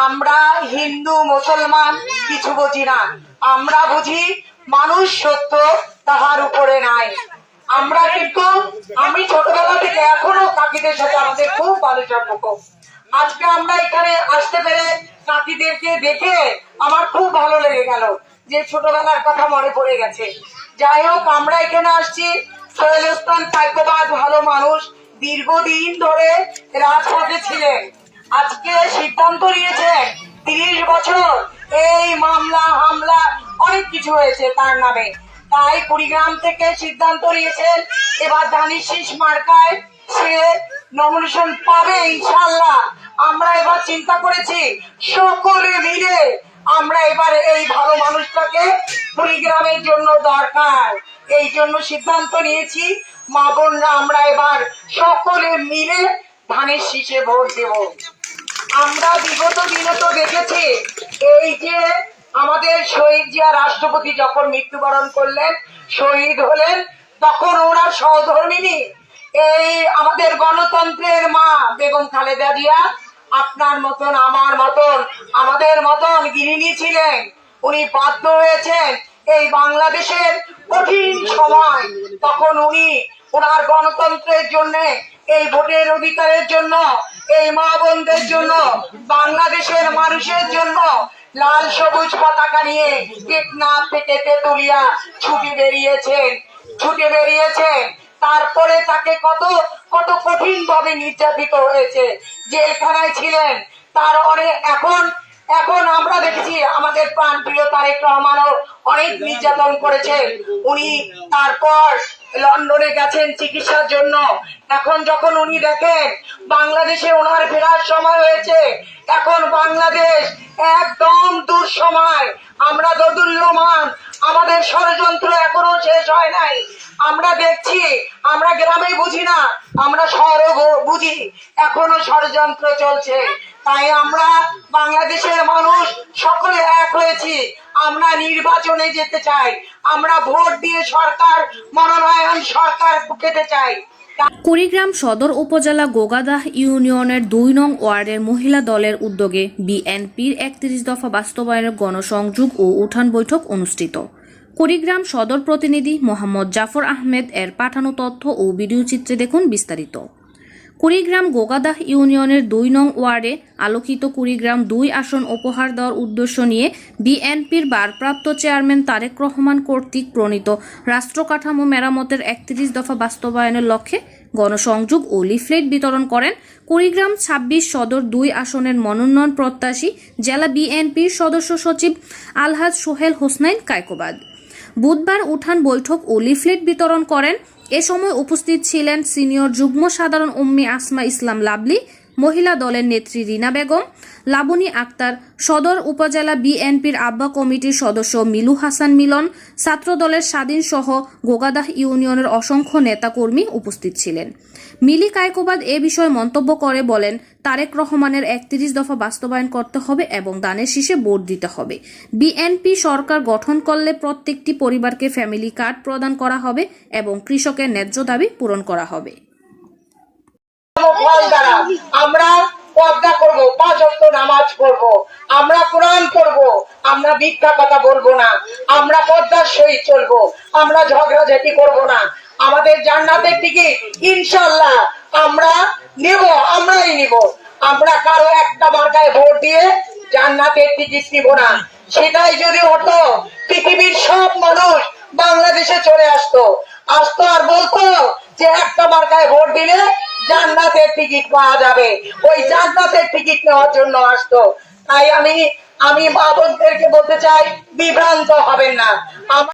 আমরা হিন্দু, মুসলমান কিছু বুঝি না। আমরা বুঝি মানুষ সত্য তাহার উপরে নাই। আমরা কিন্তু, আমি ছোটবেলা থেকে এখনও কাকিদের সাথে আমাদের খুব ভালো সম্পর্ক আজকে আমরা এখানে আসতে পেরে কাকিদেরকে দেখে আমার খুব ভালো লেগে গেল যে ছোটবেলার কথা মনে পড়ে গেছে। যাই হোক, আমরা এখানে আসছি। সোহেল ইসলাম ভালো মানুষ দীর্ঘদিন ধরে রাজপথে ছিলেন। আজকে সিদ্ধান্ত নিয়েছেন তিরিশ বছর এই মামলা, হামলা, অনেক কিছু হয়েছে তার নামে। তাই কুড়িগ্রাম থেকে সিদ্ধান্ত নিয়েছেন, এবার ধানের শীষ মার্কায় সে নমিনেশন পাবে ইনশাল্লাহ আমরা এবার চিন্তা করেছি, সকলে মিলে আমরা এবার এই ভালো মানুষটাকে কুড়িগ্রামের জন্য দরকার। এই জন্য সিদ্ধান্ত নিয়েছি, মা বোনরা আমরা এবার সকলে মিলে ধানের শীষে ভোট দেব। আমরা বিগত দিনে তো দেখেছি, এই যে আমাদের শহীদ জিয়া রাষ্ট্রপতি যখন মৃত্যুবরণ করলেন, শহীদ হলেন, তখন ওনার সহধর্মিনী, এই আমাদের গণতন্ত্রের মা বেগম খালেদা জিয়া, আপনার মতন, আমার মতন, আমাদের মতন গৃহিণী ছিলেন। উনি বাধ্য হয়েছেন এই বাংলাদেশের কঠিন সময়, তখন উনি ওনার গণতন্ত্রের জন্য এই ভোটের অধিকারের জন্য, এই মা বোনদের জন্য, বাংলাদেশের মানুষের জন্য লাল সবুজ পতাকা নিয়ে টেকনাফ থেকে তেতুলিয়া ছুটে বেরিয়েছেন ছুটে বেরিয়েছেন। তারপরে তাকে কত কত কঠিন ভাবে নির্যাতিত হয়েছে। জেলখানায় ছিলেন, তার অনেক এখন এখন আমরা দেখেছি আমাদের প্রাণ প্রিয় তারেক রহমানও অনেক নির্যাতন করেছে উনি তারপর লন্ডনে গেছেন চিকিৎসার জন্য। এখন যখন উনি দেখেন বাংলাদেশে ওনার ফেরার সময় হয়েছে, এখন বাংলাদেশ একদম দুঃসময়। আমরা দোদুল্যমান, আমাদের ষড়যন্ত্র এখনও শেষ হয় নাই। আমরা দেখছি, আমরা গ্রামে বুঝি না, আমরা শহরে বুঝি, এখনও ষড়যন্ত্র চলছে। তাই আমরা বাংলাদেশের মানুষ সকলে এক হয়েছি। আমরা নির্বাচনে যেতে চাই। আমরা ভোট দিয়ে সরকার, মনোনয়ন সরকার পেতে চাই। কুড়িগ্রাম সদর উপজেলা গোগাদাহ ইউনিয়নের দুই নং ওয়ার্ডের মহিলা দলের উদ্যোগে বিএনপির একত্রিশ দফা বাস্তবায়নের গণসংযোগ ও উঠান বৈঠক অনুষ্ঠিত। কুড়িগ্রাম সদর প্রতিনিধি মোহাম্মদ জাফর আহমেদ এর পাঠানো তথ্য ও ভিডিও চিত্রে দেখুন বিস্তারিত। কুড়িগ্রাম গোগাদাহ ইউনিয়নের দুই নং ওয়ার্ডে আলোকিত কুড়িগ্রাম দুই আসন উপহার দেওয়ার উদ্দেশ্য নিয়ে বিএনপির ভারপ্রাপ্ত চেয়ারম্যান তারেক রহমান কর্তৃক প্রণীত রাষ্ট্রকাঠামো মেরামতের একত্রিশ দফা বাস্তবায়নের লক্ষ্যে গণসংযোগ ও লিফলেট বিতরণ করেন কুড়িগ্রাম ছাব্বিশ সদর দুই আসনের মনোনয়ন প্রত্যাশী জেলা বিএনপির সদস্য সচিব আলহাজ সোহেল হোসনাইন কায়কোবাদ। বুধবার উঠান বৈঠক ও লিফলেট বিতরণ করেন এ সময় উপস্থিত ছিলেন সিনিয়র যুগ্ম সাধারণ উম্মি আসমা ইসলাম লাবলি মহিলা দলের নেত্রী রিনা বেগম লাবনী আক্তার, সদর উপজেলা বিএনপির আব্বা কমিটির সদস্য মিলু হাসান মিলন, ছাত্র দলের স্বাধীন সহ গোগাদাহ ইউনিয়নের অসংখ্য নেতাকর্মী উপস্থিত ছিলেন। মিলি কায়কোবাদ এ বিষয়ে মন্তব্য করে বলেন, তারেক রহমানের একত্রিশ দফা বাস্তবায়ন করতে হবে এবং দানের শীষে ভোট দিতে হবে। বিএনপি সরকার গঠন করলে প্রত্যেকটি পরিবারকে ফ্যামিলি কার্ড প্রদান করা হবে এবং কৃষকের ন্যায্য দাবি পূরণ করা হবে। ফল দ্বারা আমরা পর্দা করব পাঁচ নামাজ পড়ব, আমরা কোরআন পড়ব, আমরা মিথ্যা কথা বলব না, আমরা পর্দার সহিত চলবো, আমরা ঝগড়াঝাটি করব না, আমাদের জান্নাতের দিকে ইনশাল্লাহ আমরা নেব, আমরাই নিব। আমরা কারও একটা মার্কায় ভোট দিয়ে জান্নাতের টিকিট নিব না। সেটাই যদি হতো, পৃথিবীর সব মানুষ বাংলাদেশে চলে আসতো। আসতো আর বলতো যে একটা মার্কায় ভোট দিলে জান্নাতের টিকিট পাওয়া যাবে। ওই জান্নাতের টিকিট নেওয়ার জন্য আসতো। তাই আমি আমি মা বোনদেরকে বলতে চাই, বিভ্রান্ত হবেন না।